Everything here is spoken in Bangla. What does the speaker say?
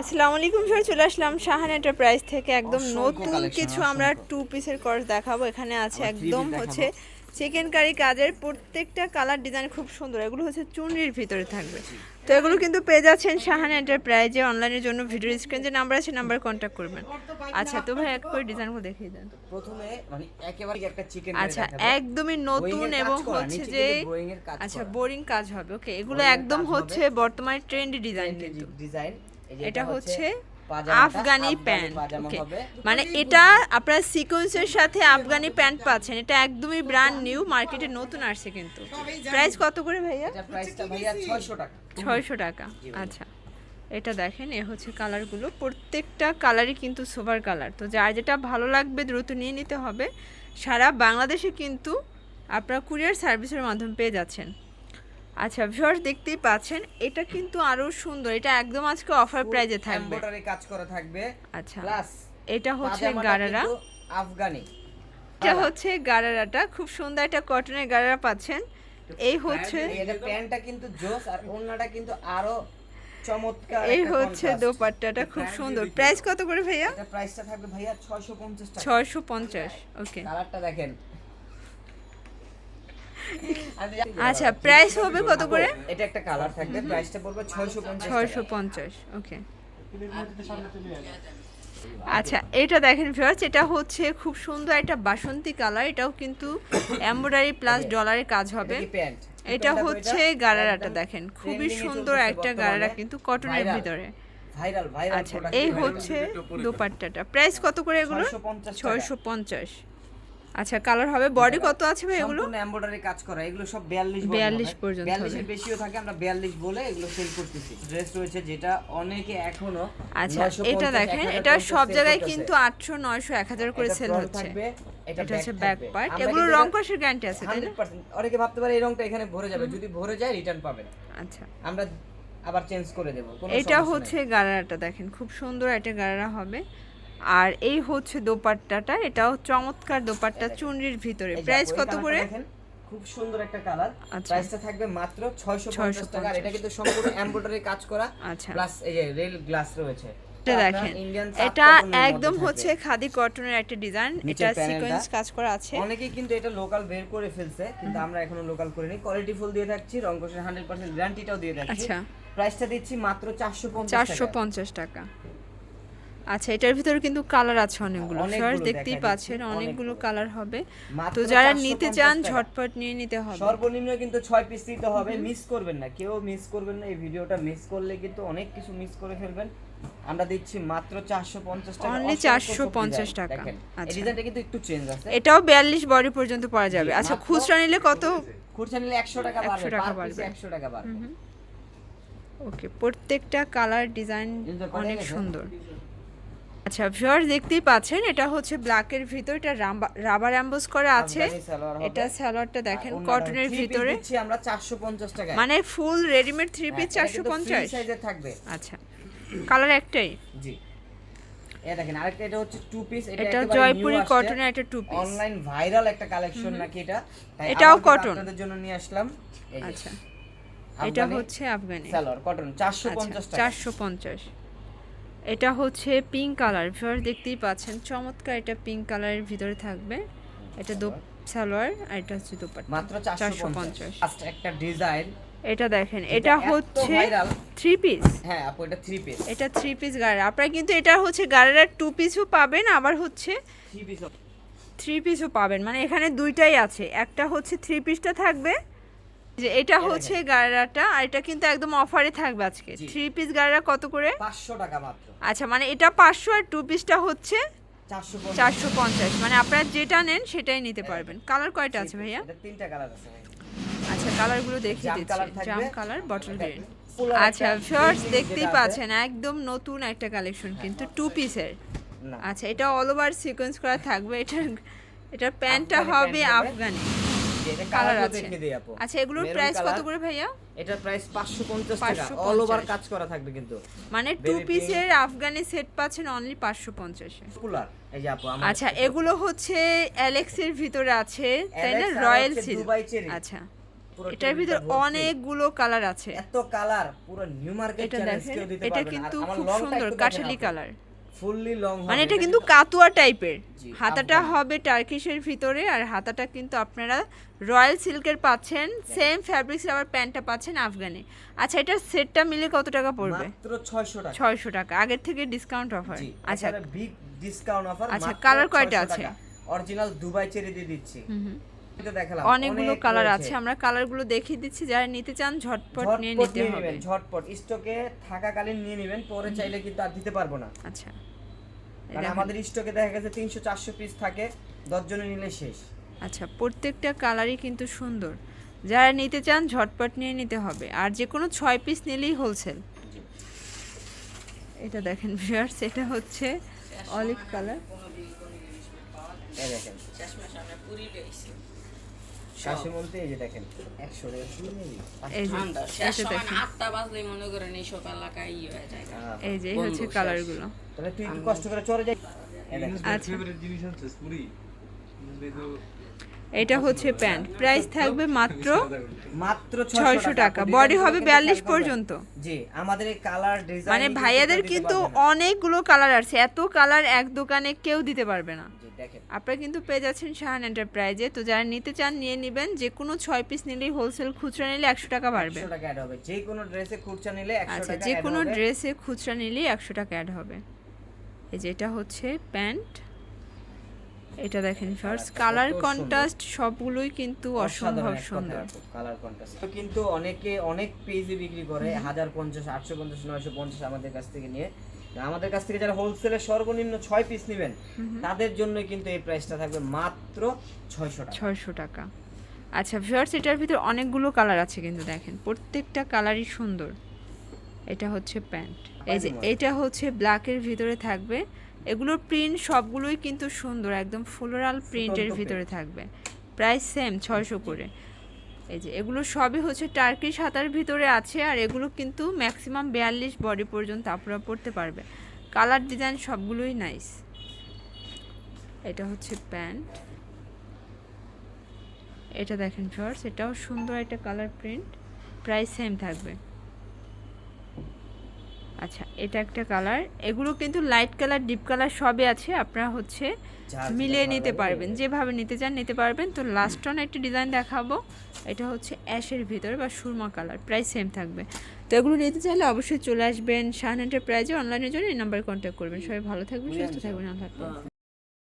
আসসালামু আলাইকুম স্যার চলে আসলাম শাহান এন্টারপ্রাইজ থেকে একদম নতুন কিছু আমরা টু পিসের কোর্স দেখাবো। এখানে আছে একদম হচ্ছে চিকেন কারি কাজের প্রত্যেকটা কালার ডিজাইন খুব সুন্দর। এগুলো হচ্ছে চুনরির ভিতরে থাকবে। তো এগুলো কিন্তু পেয়ে যাচ্ছেন শাহান এন্টারপ্রাইজে অনলাইনের জন্য। ভিডিও স্ক্রিন যে নাম্বার আছে নাম্বার কন্ট্যাক্ট করবেন। আচ্ছা তো ভাই এক করে ডিজাইনগুলো দেখিয়ে দেন। প্রথমে মানে একেবারে একটা চিকেন আচ্ছা একদমই নতুন এবং হচ্ছে যে আচ্ছা বোরিং কাজ হবে। ওকে এগুলো একদম হচ্ছে বর্তমানে ট্রেন্ডি ডিজাইন কিন্তু। ডিজাইন এটা হচ্ছে আফগানি প্যান্ট। মানে এটা আপনার সিকোয়েন্সের সাথে আফগানি প্যান্ট পাচ্ছেন। এটা একদমই ব্র্যান্ড নিউ মার্কেটে নতুন আসছে কিন্তু। প্রাইস কত করে ভাইয়া? প্রাইসটা ভাইয়া 600 টাকা। ছয়শো টাকা। আচ্ছা। এটা দেখেন এ হচ্ছে কালারগুলো প্রত্যেকটা কালারই কিন্তু সুপার কালার তো যার যেটা ভালো লাগবে দ্রুত নিয়ে নিতে হবে। সারা বাংলাদেশে কিন্তু আপনারা কুরিয়ার সার্ভিসের মাধ্যমে পেয়ে যাচ্ছেন। আচ্ছা ভিউয়ার্স দেখতেই পাচ্ছেন এটা কিন্তু আরও সুন্দর এটা একদম আজকে অফার প্রাইজে থাকবে। এমব্রয়ডারি কাজ করা থাকবে। আচ্ছা প্লাস এটা হচ্ছে গারারা। আফগানি। এটা হচ্ছে গারারাটা খুব সুন্দর একটা কটনের গারারা পাচ্ছেন। এই হচ্ছে এটা প্যান্টটা কিন্তু জোস আর ওন্নাটা কিন্তু আরও চমৎকার এই হচ্ছে দোপাট্টাটা খুব সুন্দর। প্রাইস কত করে ভাইয়া? এটা প্রাইসটা থাকবে ভাইয়া 650 টাকা। ছয়শো পঞ্চাশ ওকে কালারটা দেখেন। আচ্ছা প্রাইস হবে কত করে? এটা একটা কালার থাকবে প্রাইসটা পড়বে 650 ছয়শো পঞ্চাশ ওকে আচ্ছা এটা দেখেন ভিউয়ার্স এটা হচ্ছে খুব সুন্দর একটা বাসন্তী কালার এটাও কিন্তু এমব্রয়ডারি প্লাস ডলারের কাজ হবে। এটা হচ্ছে গারারাটা দেখেন খুবই সুন্দর একটা গারারা কিন্তু কটনের ভিতরে। ভাইরাল ভাইরাল আচ্ছা এই হচ্ছে দোপাট্টাটা। প্রাইস কত করে এগুলো? 650। ছয়শো পঞ্চাশ। আচ্ছা কালার হবে বডি কত আছে ভাই এগুলো? সম্পূর্ণ এমব্রয়ডারি কাজ করা এগুলো সব 42 42 পর্যন্ত 42 এর বেশিও থাকে আমরা 42 বলে এগুলো সেল করতেছি। ড্রেস রয়েছে যেটা অনেকে এখনও আচ্ছা এটা দেখেন এটা সব জায়গায় কিন্তু আটশো নয়শো এক হাজার করে সেল হচ্ছে। এটা হচ্ছে ব্যাক পার্ট এগুলো রং কষের গ্যারান্টি আছে তাই না? 100% অনেকে ভাবতে পারে এই রংটা এখানে ভরে যাবে যদি ভরে যায় রিটার্ন পাবেন। আচ্ছা। আমরা আবার চেঞ্জ করে দেব এটা হচ্ছে গারারাটা দেখেন খুব সুন্দর একটা গারারা হবে। আর এই হচ্ছে দোপাট্টাটা এটাও চমৎকার দোপাট্টা চুনরির ভিতরে। প্রাইস কত করে? খুব সুন্দর একটা কালার। আচ্ছা। প্রাইসটা থাকবে মাত্র 650 টাকা। এটা কিন্তু সম্পূর্ণ এমব্রয়ডারি কাজ করা আচ্ছা। প্লাস এই যে রেল গ্লাস রয়েছে। এটা দেখেন। এটা একদম হচ্ছে খাদি কটনের একটা ডিজাইন এটা সিকোয়েন্স কাজ করা আছে। অনেকেই কিন্তু এটা লোকাল বের করে ফেলছে কিন্তু আমরা এখনও লোকাল করিনি। কোয়ালিটি ফুল দিয়ে থাকছি রংকশের 100% গ্যারান্টিটাও দিয়ে আচ্ছা। প্রাইসটা দিচ্ছি মাত্র 450 চারশো টাকা। পঞ্চাশ টাকা। আচ্ছা এটার ভিতরে কিন্তু কালার আছে অনেকগুলো ফার্স্ট দেখতেই পাচ্ছেন অনেকগুলো। কালার হবে। তো যারা নিতে চান ঝটপট নিয়ে নিতে হবে। সর্বনিম্ন কিন্তু 6 পিস দিতে হবে মিস করবেন না কেউ মিস করবেন না এই ভিডিওটা মিস করলে কিন্তু অনেক কিছু মিস করে ফেলবেন। আমরা দিচ্ছি মাত্র 450 টাকা অসংখ্য 450 টাকা। আচ্ছা। ডিজাইনটা কিন্তু একটু চেঞ্জ আছে। এটাও বিয়াল্লিশ বডি পর্যন্ত পাওয়া যাবে। আচ্ছা খুচরা নিলে কত? খুচরা নিলে 100 টাকা 100 টাকা বাড়বে। পিসে 100 টাকা বাড়বে। ওকে প্রত্যেকটা কালার ডিজাইন অনেক সুন্দর। আচ্ছা ভিউয়ার দেখতেই পাচ্ছেন এটা হচ্ছে ব্ল্যাকের ভিতর এটা রাবার অ্যাম্বোস করা আছে। এটা সালোয়ারটা দেখেন আর ওড়নাটা কটনের ভিতরে। দিচ্ছি আমরা 450 টাকা মানে ফুল রেডিমেড থ্রি পিস চারশো পঞ্চাশ? সাইজে থাকবে। আচ্ছা কালার একটাই? জি। এই দেখেন আরেকটা এটা হচ্ছে টু পিস এটা এটা জয়পুরি। কটনের একটা টু পিস অনলাইন ভাইরাল একটা কালেকশন নাকি এটা? এটাও কটন আপনাদের জন্য নিয়ে আসলাম। আচ্ছা। এটা হচ্ছে আফগানি। সালোয়ার কটন 450 আচ্ছা টাকা চারশো পঞ্চাশ। এটা হচ্ছে পিঙ্ক কালার ভিউয়ার দেখতেই পাচ্ছেন চমৎকার এটা পিঙ্ক কালারের ভিতরে থাকবে। এটা দো সালোয়ার আর এটা হচ্ছে দোপাট্টা। মাত্র চারশো 450 পঞ্চাশ। একটা ডিজাইন এটা দেখেন এটা হচ্ছে থ্রি পিস হ্যাঁ আপু এটা থ্রি পিস এটা থ্রি পিস গাড়ি। আপনারা কিন্তু এটা হচ্ছে গাড়ির টু পিসও পাবেন আবার হচ্ছে থ্রি পিস থ্রি পিসও পাবেন। মানে এখানে দুইটাই আছে। একটা হচ্ছে থ্রি পিসটা থাকবে এটা হচ্ছে গাড়াটা আর এটা কিন্তু একদম অফারে থাকবে আজকে। থ্রি পিস গাড়া কত করে? 500 টাকা মাত্র। আচ্ছা মানে এটা পাঁচশো আর টু পিসটা হচ্ছে চারশো পঞ্চাশ। মানে আপনারা যেটা নেন সেটাই নিতে পারবেন। কালার কয়টা আছে ভাইয়া? তিনটা কালার আছে আচ্ছা কালারগুলো দেখিয়ে জাম দিচ্ছি। কালার জাম কালার বটল গ্রিন আচ্ছা ফার্স্ট দেখতেই পাচ্ছেন একদম নতুন একটা কালেকশন কিন্তু টু পিসের আচ্ছা এটা অল ওভার সিকোয়েন্স করা থাকবে। এটা এটা প্যান্টটা হবে। আফগানি। এটা কালার আছে। আচ্ছা এগুলোর প্রাইস কত করে ভাইয়া? এটার প্রাইস 550 টাকা। অল ওভার কাজ করা থাকবে কিন্তু। মানে টু পিসের আফগানি সেট পাচ্ছেন অনলি পাঁচশো পঞ্চাশে কুলার এই যে আপু আমার আচ্ছা এগুলো হচ্ছে অ্যালেক্সের ভিতরে আছে তাই না? রয়্যাল সিল্ক আচ্ছা। এটার ভিতর অনেকগুলো কালার আছে। এত কালার পুরো নিউ মার্কেট এটা কিন্তু খুব সুন্দর কাঠালি কালার ফুললি লং মানে এটা কিন্তু কাতুয়া টাইপের। হাতাটা হবে টার্কিশের ভিতরে আর হাতাটা কিন্তু আপনারা রয়্যাল সিল্কের পাচ্ছেন সেম ফ্যাব্রিক্স আবার প্যান্টটা পাচ্ছেন আফগানি। আচ্ছা এটার সেটটা মিলে কত টাকা পড়বে? মাত্র 600 টাকা। ছয়শো টাকা। আগের থেকে ডিসকাউন্ট অফার আচ্ছা। বিগ ডিসকাউন্ট অফার আচ্ছা, colour কয়টা আছে? অরিজিনাল দুবাই চেরি দিয়ে দিচ্ছি। এটা অনেকগুলো কালার আছে। আমরা কালারগুলো দেখিয়ে দিচ্ছি। যারা নিতে চান ঝটপট নিয়ে নিতে হবে। ঝটপট। স্টকে থাকাকালীন নিয়ে নেবেন পরে চাইলে কিন্তু আর দিতে পারব না। আচ্ছা। দেখেন। আমাদের স্টকে দেখা গেছে তিনশো চারশো পিস থাকে 10 জনের নিলে শেষ। আচ্ছা প্রত্যেকটা কালারই কিন্তু সুন্দর। যারা নিতে চান ঝটপট নিয়ে নিতে হবে। আর যে কোনো ছয় পিস নিলেই হোলসেল এটা দেখেন ভিউয়ার্স এটা হচ্ছে অলিভ কালার এই দেখেন। বলতে এই যে দেখেন একশো টাকা যে আটটা বাজলেই মনে করেন এইসব এলাকায় ইয়ে হয়ে যায়। এই যে এই বন্ধ, হচ্ছে কালারগুলো। তাহলে তুই কষ্ট করে চলে যাই। আচ্ছা। জিনিস হচ্ছে পুরি এটা হচ্ছে প্যান্ট। প্রাইস থাকবে মাত্র মাত্র ছয়শো টাকা। বডি হবে কিন্তু বিয়াল্লিশ খেয়াল করবেন। পর্যন্ত জি আমাদের এই কালার ডিজাইন মানে ভাইয়াদের কিন্তু অনেকগুলো কালার আছে। এত কালার এক দোকানে কেউ দিতে পারবে না। আপনারা কিন্তু পেয়ে যাচ্ছেন শাহান এন্টারপ্রাইজে তো যারা নিতে চান নিয়ে নেবেন। যে কোনো ছয় পিস নিলেই হোলসেল খুচরা নিলে একশো টাকা বাড়বে। একশো টাকা অ্যাড হবে। যে কোনো ড্রেসে খুচরা নিলে আচ্ছা যে কোনো ড্রেসে খুচরা নিলেই একশো টাকা অ্যাড হবে। এই যে এটা হচ্ছে প্যান্ট। এটা দেখেন ফার্স্ট কালার কন্ট্রাস্ট সবগুলোই কিন্তু অসম্ভব সুন্দর। কালার কন্ট্রাস্ট কিন্তু অনেকে অনেক পেজে বিক্রি করে হাজার পঞ্চাশ আটশো পঞ্চাশ নয়শো পঞ্চাশ আমাদের কাছ থেকে নিয়ে। আমাদের কাছ থেকে যারা হোলসেলে সর্বনিম্ন ছয় পিস নেবেন তাদের জন্য কিন্তু এই প্রাইসটা থাকবে মাত্র ছয়শো টাকা। ছয়শো টাকা। আচ্ছা ভিউয়ার্স এটার ভিতর অনেকগুলো কালার আছে কিন্তু দেখেন প্রত্যেকটা কালারই সুন্দর। এটা হচ্ছে প্যান্ট। এই যে এটা হচ্ছে ব্ল্যাকের ভিতরে থাকবে এগুলোর প্রিন্ট সবগুলোই কিন্তু সুন্দর একদম ফ্লোরাল প্রিন্টের ভিতরে থাকবে। প্রাইস সেম ছয়শো করে। এই যে এগুলো সবই হচ্ছে টার্কিশ হাতার ভিতরে আছে আর এগুলো কিন্তু ম্যাক্সিমাম বিয়াল্লিশ বডি পর্যন্ত আপনারা পড়তে পারবে। কালার ডিজাইন সবগুলোই নাইস এটা হচ্ছে প্যান্ট এটা দেখেন শর্টস এটাও সুন্দর একটা কালার প্রিন্ট প্রাইস সেম থাকবে। আচ্ছা এটা একটা কালার এগুলো কিন্তু লাইট কালার ডিপ কালার সবই আছে। আপনারা হচ্ছে মিলিয়ে নিতে পারবেন। যেভাবে নিতে চান নিতে পারবেন। তো লাস্ট অন একটা ডিজাইন দেখাবো। এটা হচ্ছে অ্যাশের ভিতরে বা সুরমা কালার প্রাইস সেম থাকবে। তো এগুলো নিতে চাইলে অবশ্যই চলে আসবেন শাহান এন্টারপ্রাইজে অনলাইনের জন্য এই নাম্বারে কন্ট্যাক্ট করবেন। সবাই ভালো থাকবেন সুস্থ থাকবেন আল্লাহ